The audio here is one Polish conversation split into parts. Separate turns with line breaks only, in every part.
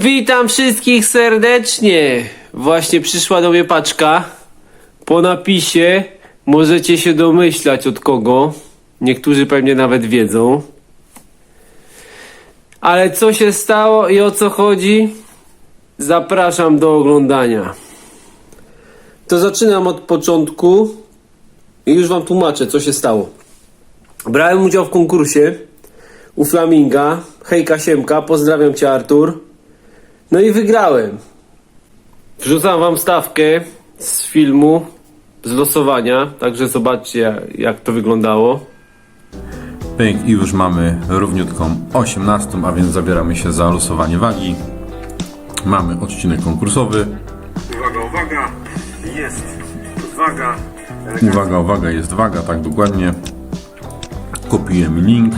Witam wszystkich serdecznie. Właśnie przyszła do mnie paczka. Po napisie możecie się domyślać od kogo. Niektórzy pewnie nawet wiedzą. Ale co się stało i o co chodzi? Zapraszam do oglądania. To zaczynam od początku i już wam tłumaczę, co się stało. Brałem udział w konkursie u Flaminga. Hejka Siemka, pozdrawiam cię Artur. No i wygrałem. Wrzucam wam stawkę z filmu, z losowania, także zobaczcie jak to wyglądało.
Pyk i już mamy równiutką 18, a więc zabieramy się za losowanie wagi. Mamy odcinek konkursowy.
Uwaga, uwaga, jest waga.
Uwaga, uwaga, jest waga, tak dokładnie. Kopiujemy link.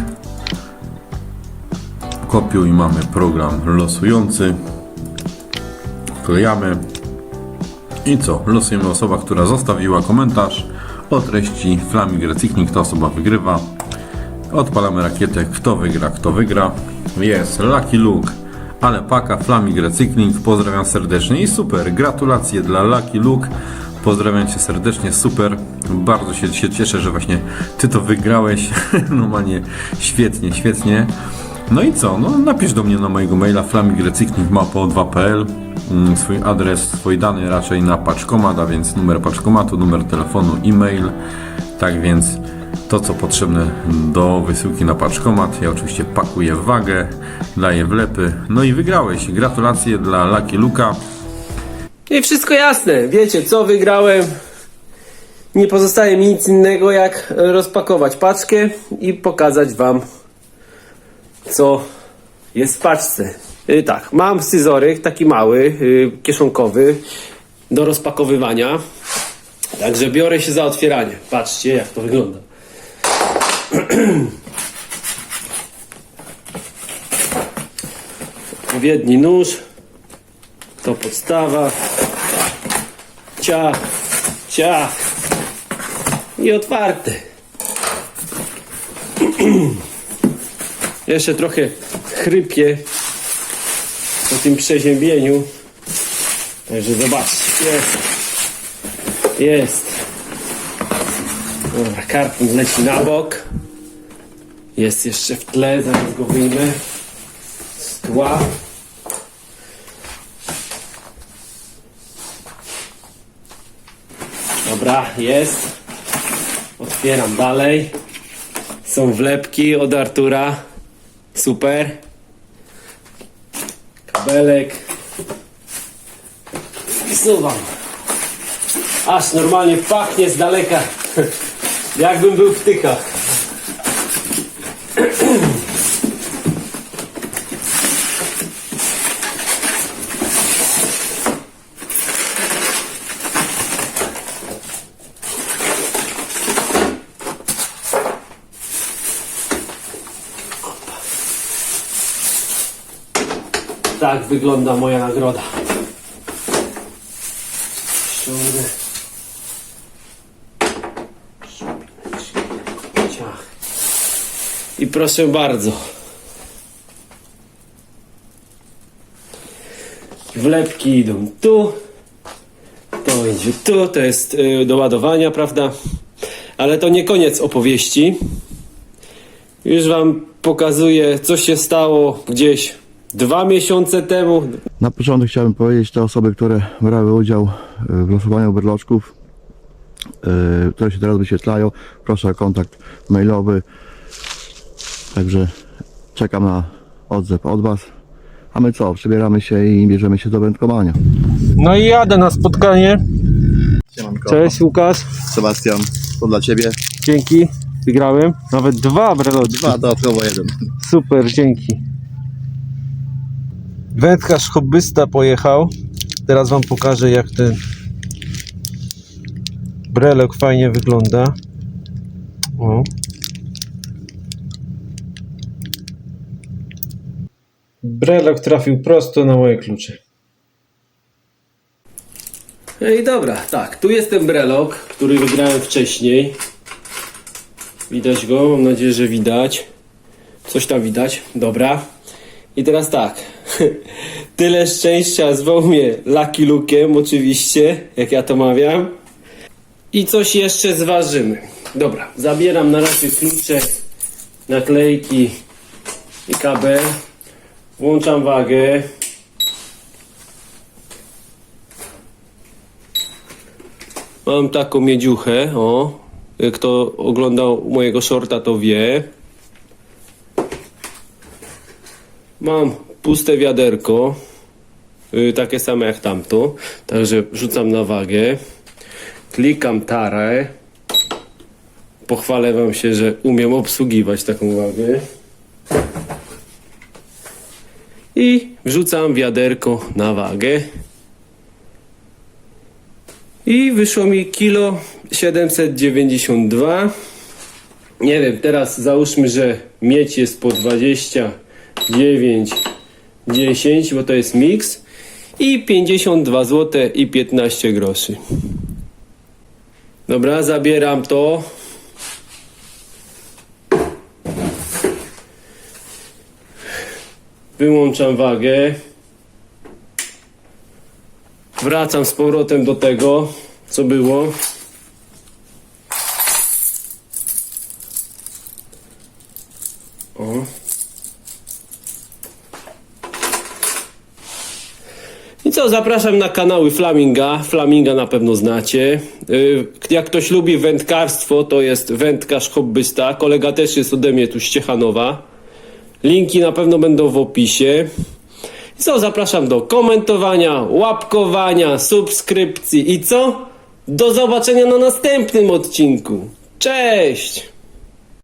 Kopiuj, mamy program losujący. Wklejamy. I co? Losujemy osoba, która zostawiła komentarz o treści Flaming Recykling, ta osoba wygrywa. Odpalamy rakietę, kto wygra, kto wygra. Jest Lucky Luke, ale paka Flaming Recykling, pozdrawiam serdecznie i super, gratulacje dla Lucky Luke. Pozdrawiam Cię serdecznie, super. Bardzo się, się cieszę, że właśnie Ty to wygrałeś. Normalnie świetnie, świetnie. No i co? No napisz do mnie na mojego maila flamingrecykling.pl mm, swój adres, swoje dane raczej na paczkomat, a więc numer paczkomatu, numer telefonu, e-mail. Tak więc to, co potrzebne do wysyłki na paczkomat. Ja oczywiście pakuję wagę, daję wlepy. No i wygrałeś. Gratulacje dla Lucky Luka.
I wszystko jasne, wiecie co wygrałem. Nie pozostaje mi nic innego jak rozpakować paczkę i pokazać wam co jest w paczce. Y, tak, mam scyzoryk taki mały, y, kieszonkowy do rozpakowywania. Także biorę się za otwieranie. Patrzcie jak to wygląda. Odpowiedni nóż. To podstawa. Ciach, ciach. I otwarte. Jeszcze trochę chrypie po tym przeziębieniu. Także zobaczcie. Jest. Jest. Dobra, karton leci na bok. Jest jeszcze w tle, zaraz go wyjmę z tła. Dobra, jest. Otwieram dalej. Są wlepki od Artura. Super. Kabelek. Wsuwam. Aż normalnie pachnie z daleka. Jakbym był w tykach. Tak wygląda moja nagroda. Ściągnę. I proszę bardzo. Wlepki idą tu. To idzie tu. To jest y, do ładowania, prawda? Ale to nie koniec opowieści. Już wam pokazuję, co się stało gdzieś dwa miesiące temu.
Na początek chciałbym powiedzieć te osoby, które brały udział e, w losowaniu berloczków, e, które się teraz wyświetlają, proszę o kontakt mailowy. Także czekam na odzew od Was. A my co? Przebieramy się i bierzemy się do wędkowania.
No i jadę na spotkanie.
Siemanko.
Cześć Łukasz,
Sebastian, to dla Ciebie.
dzięki. Wygrałem. Nawet dwa breloczki.
Dwa, dodatkowo jeden.
Super, dzięki. Wędkarz hobbysta pojechał. Teraz wam pokażę jak ten brelok fajnie wygląda. O. Brelok trafił prosto na moje klucze. No i dobra, tak, tu jest ten brelok, który wygrałem wcześniej. Widać go, mam nadzieję, że widać. Coś tam widać, dobra. I teraz tak. tyle szczęścia zwał mnie Lucky Luke'em, oczywiście, jak ja to mawiam. I coś jeszcze zważymy. Dobra, zabieram na razie klucze, naklejki i kabel. Włączam wagę. Mam taką miedziuchę, o. Kto oglądał mojego shorta, to wie. Mam puste wiaderko, y, takie same jak tamto, także rzucam na wagę, klikam tarę, pochwalę wam się, że umiem obsługiwać taką wagę. I wrzucam wiaderko na wagę. I wyszło mi kilo 792 nie wiem, teraz załóżmy, że miedź jest po 29, 10, bo to jest miks. I 52 zł i 15 groszy. Dobra, zabieram to. Wyłączam wagę. Wracam z powrotem do tego, co było. Co, zapraszam na kanały Flaminga. Flaminga na pewno znacie. Y, Jak ktoś lubi wędkarstwo, to jest wędkarz hobbysta. Kolega też jest ode mnie tu z Ciechanowa. Linki na pewno będą w opisie. I co, zapraszam do komentowania, łapkowania, subskrypcji i co? Do zobaczenia na następnym odcinku. Cześć!